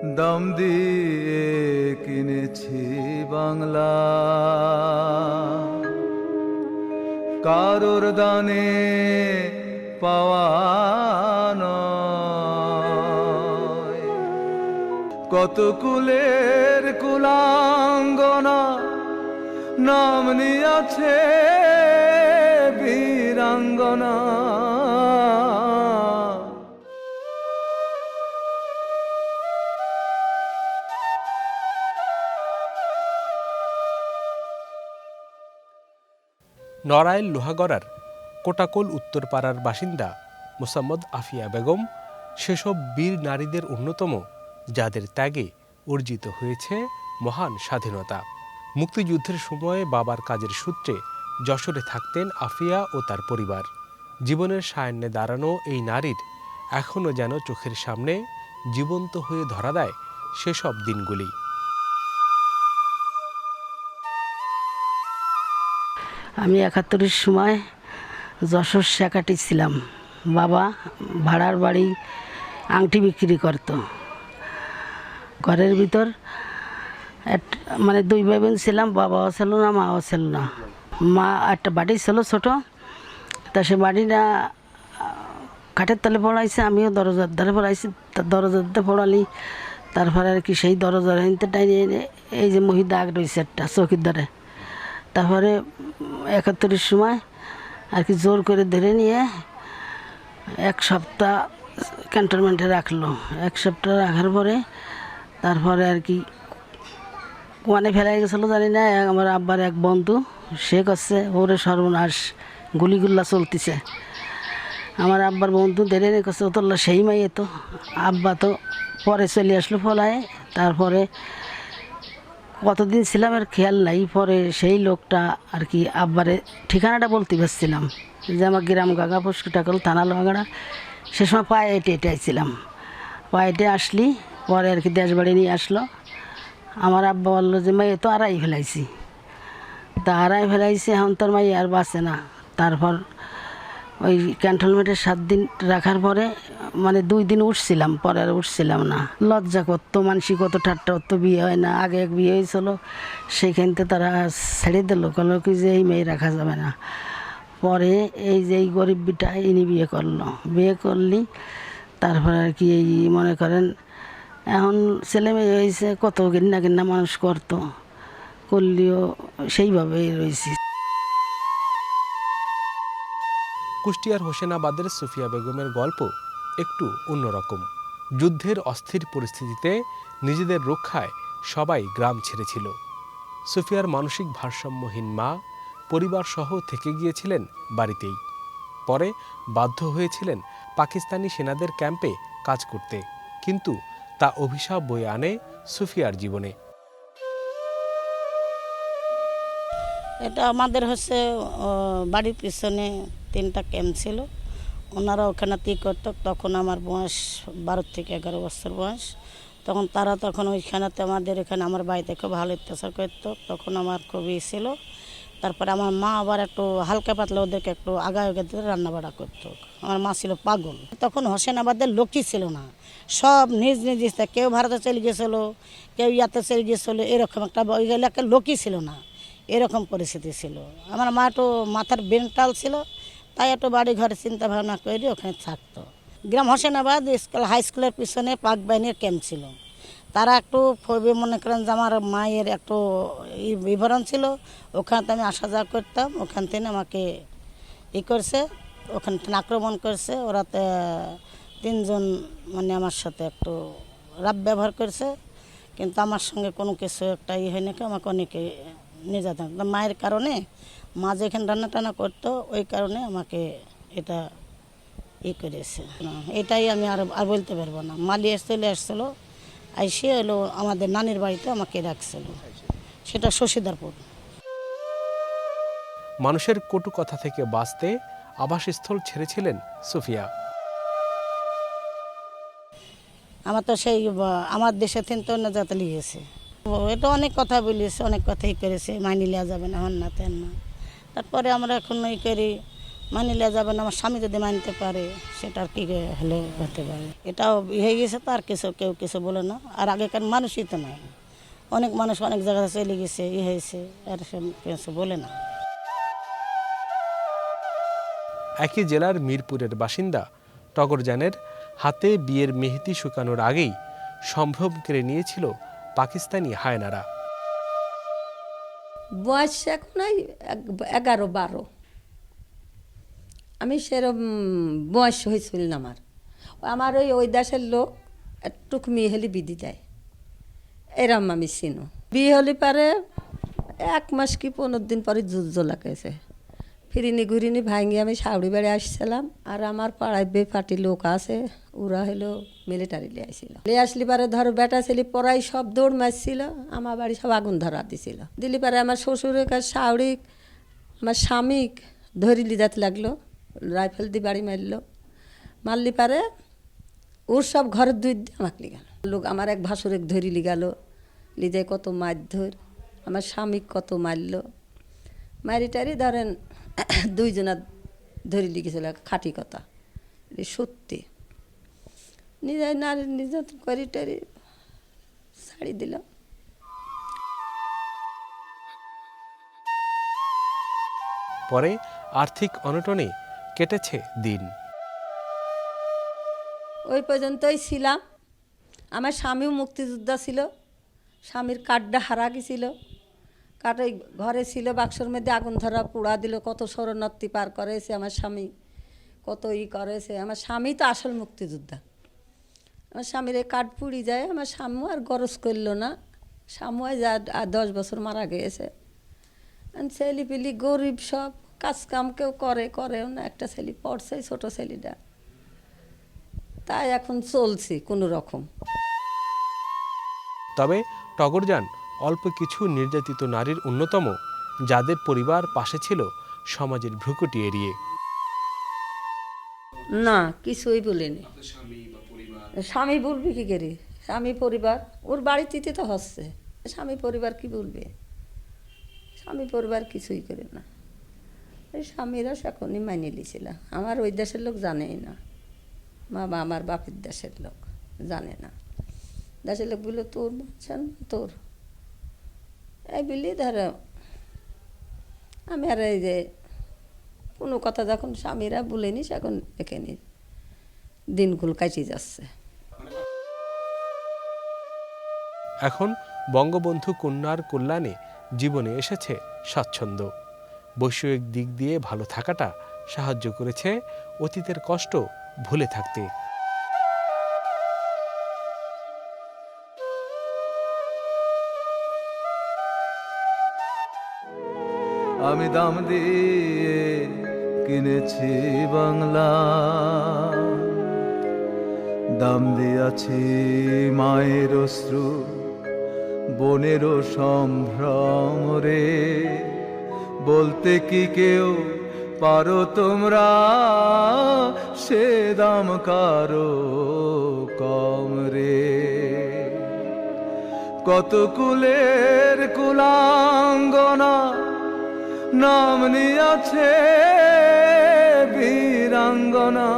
দাম দিয়ে কিনেছি বাংলা কারোর দানে পাওয়া নয়। কত কুলের কুলাঙ্গনা নাম নিয়াছে বীরাঙ্গনা নড়াইল লোহাগড়ার কোটাকোল উত্তরপাড়ার বাসিন্দা মোসাম্মদ আফিয়া বেগম সেসব বীর নারীদের অন্যতম, যাদের ত্যাগে অর্জিত হয়েছে মহান স্বাধীনতা। মুক্তিযুদ্ধের সময়ে বাবার কাজের সূত্রে যশোরে থাকতেন আফিয়া ও তার পরিবার। জীবনের সায়ান্নে দাঁড়ানো এই নারীর এখনও যেন চোখের সামনে জীবন্ত হয়ে ধরা দেয় সেসব দিনগুলি। আমি একাত্তরের সময় যশোর শেখাটি ছিলাম। বাবা ভাড়ার বাড়ি আংটি বিক্রি করতো। ঘরের ভিতর মানে দুই ভাই বোন ছিলাম, বাবাও ছিল না, মাও ছিল না। মা একটা বাড়ি ছিল ছোট, তা সে বাড়িটা কাঠের তলে পড়াইছে, আমিও দরজার ধারে পড়াইছি দরজার ধারে পড়ালি, তারপরে আর কি সেই দরজার এনে এই যে মহি দাগ রয়েছে একটা চৌকির ধারে। তারপরে একাত্তরের সময় আর কি জোর করে ধরে নিয়ে এক সপ্তাহ ক্যান্টনমেন্টে রাখল। এক সপ্তাহ রাখার পরে তারপরে আর কি কোয়ানে ফেলাই গেছিল জানি না আমার আব্বার এক বন্ধু, সে করছে, ওরে সর্বনাশ, গুলিগুল্লা চলতেছে। আমার আব্বার বন্ধু ধরে নিয়ে করছে, ও তোল্লা সেই মাইয়ে তো, আব্বা তো পরে চলে আসলো ফলায়, তারপরে কতদিন ছিলাম আর খেয়াল নাই, পরে সেই লোকটা আর কি আব্বারে ঠিকানাটা বলতে পারছিলাম যে আমার গ্রাম গাগা পুষ্কটাকল থানা লোহাগাড়া। সে সময় পায়ে হেঁটে আইছিলাম। পায়ে হেঁটে আসলি, পরে আর কি দেশ বাড়ি নিয়ে আসলো। আমার আব্বা বলল যে মেয়ে তো আড়াই ফেলাইছি। তা আড়াই ফেলাইছি, এখন তোর মাই আর বাঁচে না। তারপর ওই ক্যান্টনমেন্টের সাত দিন রাখার পরে মানে দুই দিন উঠছিলাম, পরে আর উঠছিলাম না। লজ্জা করতো মানসিক কত ঠাট্টা করতো বিয়ে হয় না, আগে এক বিয়ে হয়েছিল। সেইখানতে তারা ছেড়ে দিল কলো কি যে এই মেয়ে রাখা যাবে না। পরে এই যে এই গরিব বিটা, ইনি বিয়ে করল। বিয়ে করলি, তারপরে আর কি এই মনে করেন, এখন ছেলে মেয়ে হয়েছে, কত গিন্না গিন্না মানুষ করতো। করলেও সেইভাবেই রয়েছি। কুষ্টিয়ার হোসেনাবাদের সুফিয়া বেগমের গল্প একটু অন্যরকম। যুদ্ধের অস্থির পরিস্থিতিতে নিজেদের রক্ষায় সবাই গ্রাম ছেড়েছিল। সুফিয়ার মানসিক ভারসাম্যহীন মা পরিবার সহ থেকে গিয়েছিলেন বাড়িতেই। পরে বাধ্য হয়েছিলেন পাকিস্তানি সেনাদের ক্যাম্পে কাজ করতে, কিন্তু তা অভিশাপ বয়ে আনে সুফিয়ার জীবনে। এটা আমাদের হচ্ছে বাড়ির পিছনে তিনটা ক্যাম্প ছিল। ওনারা ওখানেতেই করতো, তখন আমার বয়স বারো থেকে এগারো বছর বয়স। তখন তারা তখন ওইখানেতে আমাদের এখানে আমার বাড়িতে খুব ভালো অত্যাচার করতো, তখন আমার খুবই ছিল। তারপরে আমার মা আবার একটু হালকা পাতলা ওদেরকে একটু আগে দিয়ে রান্না বাড়া করতো। আমার মা ছিল পাগল। তখন হোসেন হোসেনাবাদের লোকই ছিল না। সব নিজ নিজ কেউ ভারতে চলে গেছিল, কেউ ইয়াতে চলে গেছিল, এরকম একটা ওই এলাকার লোকই ছিল না। এরকম পরিস্থিতি ছিল। আমার মা একটু মাথার বেন্টাল ছিল তাই একটু বাড়ি ঘরে চিন্তা ভাবনা করে ওখানে থাকতো। গ্রাম হোসেনাবাদ স্কুল, হাই স্কুলের পিছনে পাক বাহিনীর ক্যাম্প ছিল। তারা একটু মনে করেন যে আমার মায়ের একটু বিবরণ ছিল, ওখানে আমি আসা যাওয়া করতাম, ওখান থেকে আমাকে ই করছে, ওখান থেকে আক্রমণ করছে ওরাতে তিনজন মানে আমার সাথে একটু রাব ব্যবহার করছে, কিন্তু আমার সঙ্গে কোনো কিছু একটা ই হয় নাকি আমাকে অনেকে নির্যাতন। তো মায়ের কারণে মা যেখানে রান্না টানা করতো ওই কারণে আমাকে এটা ই করেছে। এটাই আমি আর আর বলতে পারব না। মালি চলে আসছিল আইসে হলো আমাদের নানির বাড়িতে আমাকে রাখছিল। সেটা শশীদারপুর। মানুষের কটু কথা থেকে বাঁচতে আবাসস্থল ছেড়েছিলেন সুফিয়া। আমার তো সেই আমার দেশে থেকে তো অন্য জাতে লিগেছে এটা অনেক কথা বলিয়েছে অনেক কথাই করেছে মাইনে নেওয়া যাবে না হন না তেন না। তারপরে আমরা এখন ওই করি, মানিলে যাবে না, আমার স্বামী যদি মানতে পারে, সেটা আর কি হলে হতে পারে। এটাও হয়ে গেছে তো, আর কিছু, কেউ কিছু বলে না। আর আগেকার মানুষই তো নাই। অনেক মানুষ অনেক জায়গায় চলে গেছে ই হয়েছে, আর সে কিছু বলে না। একই জেলার মিরপুরের বাসিন্দা টগরজানের হাতে বিয়ের মেহেদি শুকানোর আগেই সম্ভ্রম কেড়ে নিয়েছিল পাকিস্তানি হায়নারা। বয়স এখন ওই এগারো, বারো। আমি সেরকম বয়স হয়েছিল না আমার। আমার ওই ওই দেশের লোক একটুক মেয়ে হলে বিধি দেয়। এরম আমি চিনো। বিয়ে হলে পারে এক মাস কি পনেরো দিন পরে জুজ্জ লাগাইছে ফিরিনি ঘুরিনি ভাঙি আমি সাউড়ি বাড়ি আসছিলাম। আর আমার পাড়ায় বে পার্টি লোক আছে, ওরা হলো মিলিটারি লিয়ে আসছিল লিয়ে আসলি পারে ধরো বেটা ছেলে পড়াই সব দৌড় মারছিল, আমার বাড়ি সব আগুন ধরা দিছিল। দিলি পারে আমার শ্বশুরের কাছে সাউড়ি আমার স্বামীক ধরি লিজাতে লাগল, রাইফেল দিয়ে বাড়ি মারলো। মারলি পারে ওর সব ঘরের দুই আমাকে লিগাল লোক আমার এক ভাসুরেক ধরি লিগালো লিজায় কত মার ধর আমার স্বামী কত মারলো। মারি টারি ধরেন দুইজনা ধরি লিখেছিল খাঁটি কথা। এটি সত্যি। নিজে নারী নির্যাতন করি টারি শাড়ি দিলাম। পরে আর্থিক অনটনে কেটেছে দিন। ওই পর্যন্তই ছিলাম। আমার স্বামীও মুক্তিযোদ্ধা ছিল। স্বামীর কাঠটা হারা গেছিল। কাঠ ওই ঘরে ছিল বাক্সর মধ্যে আগুন ধরা, পোড়া দিল, কত শরণার্থী পার করেছে আমার স্বামী, কত ই করেছে আমার স্বামী তো আসল মুক্তিযোদ্ধা। আমার স্বামীর এই কাঠ পুড়ি যায়, আমার স্বামীও আর গরজ করল না। স্বামী যা দশ বছর মারা গিয়েছে। ছেলে পিলি গরিব সব কাজ কাম কেউ করে, করেও না। একটা ছেলে পড়ছে ছোট ছেলেটা। তাই এখন চলছি কোনো রকম। তবে টগরজান অল্প কিছু নির্যাতিত নারীর অন্যতম, যাদের পরিবার পাশে ছিল, সমাজের ভ্রুকুটি এড়িয়ে। না, কিছুই বলিনি। স্বামী বলবি কি করে? স্বামী পরিবার, ওর বাড়িতে তো হচ্ছে। স্বামী পরিবার কি বলবে? স্বামী পরিবার কিছুই করে না। এই স্বামীরা সেখনই মানিয়ে লিছিল আমার ওই দেশের লোক জানেই না। বাবা আমার বাপের দেশের লোক জানে না। দেশের লোক বলল তোর বলছেন তোর। এই বলি ধরো, আমি আর এই যে কোনো কথা যখন স্বামীরা বলেনি এখানে দিনগুলো কাটিয়ে যাচ্ছে। এখন বঙ্গবন্ধু কন্যার কল্যাণে জীবনে এসেছে স্বাচ্ছন্দ্য। বৈষয়িক দিক দিয়ে ভালো থাকাটা সাহায্য করেছে অতীতের কষ্ট ভুলে থাকতে। আমি দাম দিয়ে কিনেছি বাংলা। দাম দিয়াছি মায়ের অশ্রু বনেরও সম্ভ্রম রে। বলতে কি কেউ পারো তোমরা? সে দাম কারও কম রে। কত কুলের কুলাঙ্গনা নাম নিয়াছে বীরাঙ্গনা।